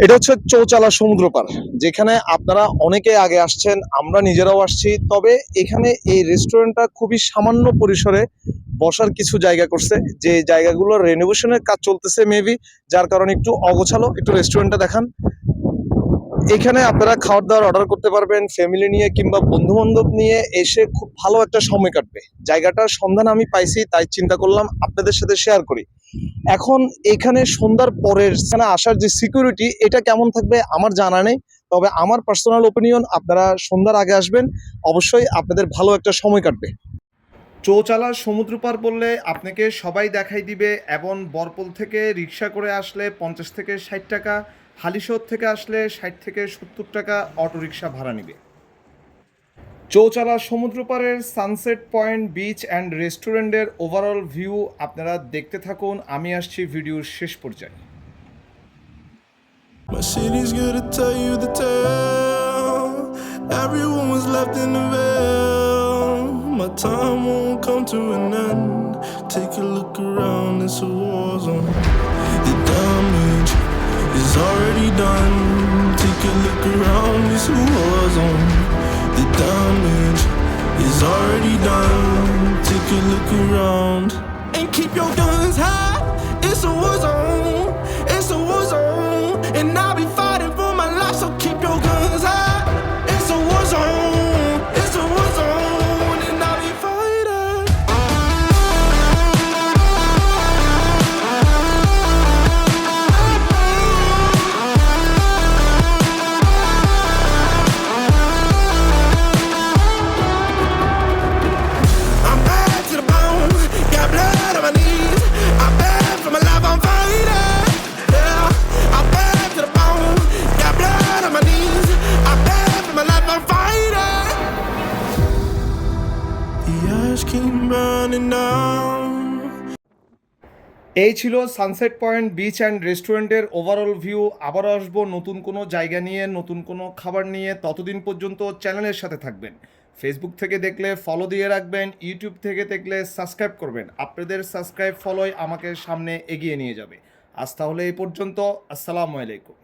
এটা হচ্ছে চৌচালা সমুদ্র পার, যেখানে আপনারা অনেকে আগে আসছেন, আমরা নিজেরাও আসছি। তবে এখানে এই রেস্টুরেন্টটা খুবই সামান্য পরিসরে বসার কিছু জায়গা করছে, যে জায়গাগুলো রেনোভেশনের কাজ চলতেছে মেবি যার কারণে একটু অগোছালো। একটু রেস্টুরেন্টটা দেখান। এখানে আপনারা খাওয়ার দাওয়ার অর্ডার করতে পারবেন ফ্যামিলি নিয়ে কিংবা বন্ধু বান্ধব নিয়ে এসে খুব ভালো একটা সময় কাটবে। জায়গাটার সন্ধান আমি পাইছি, তাই চিন্তা করলাম আপনাদের সাথে শেয়ার করি। এখন এখানে সন্ধ্যার পরের, এখানে আসার যে সিকিউরিটি এটা কেমন থাকবে আমার জানা নেই। তবে আমার পার্সোনাল ওপিনিয়ন আপনারা সন্ধ্যার আগে আসবেন, অবশ্যই আপনাদের ভালো একটা সময় কাটবে। চৌচালা সমুদ্র পার বললে আপনাকে সবাই দেখাই দিবে, এবং বরপল থেকে রিক্সা করে আসলে পঞ্চাশ থেকে ষাট টাকা হালিশহর থেকে আসলে ষাট থেকে সত্তর টাকা অটো রিক্সা ভাড়া নেবে চৌচালা সমুদ্র পাড়ের সানসেট পয়েন্ট বিচ অ্যান্ড রেস্টুরেন্টের ওভারঅল ভিউ আপনারা দেখতে থাকুন আমি আসছি ভিডিওর শেষ পর্যায়ে My city's to tell you the tale. Everyone was left in the veil. My time won't come to an end. Take a look around, it's a war zone. Is already done. Take a look around, a war zone. The damage is already done. Take a look around. And keep your guns এই ছিল sunset point beach and রেস্টুরেন্টের overall view আবারও আসব নতুন কোনো জায়গা নিয়ে, নতুন কোনো খাবার নিয়ে। ততদিন পর্যন্ত চ্যানেলের সাথে থাকবেন। ফেসবুক থেকে দেখলে ফলো দিয়ে রাখবেন ইউটিউব থেকে দেখলে সাবস্ক্রাইব করবেন। আপনাদের সাবস্ক্রাইব ফলোই আমাকে সামনে এগিয়ে নিয়ে যাবে। আজ তাহলে এই পর্যন্ত, আসসালামু আলাইকুম।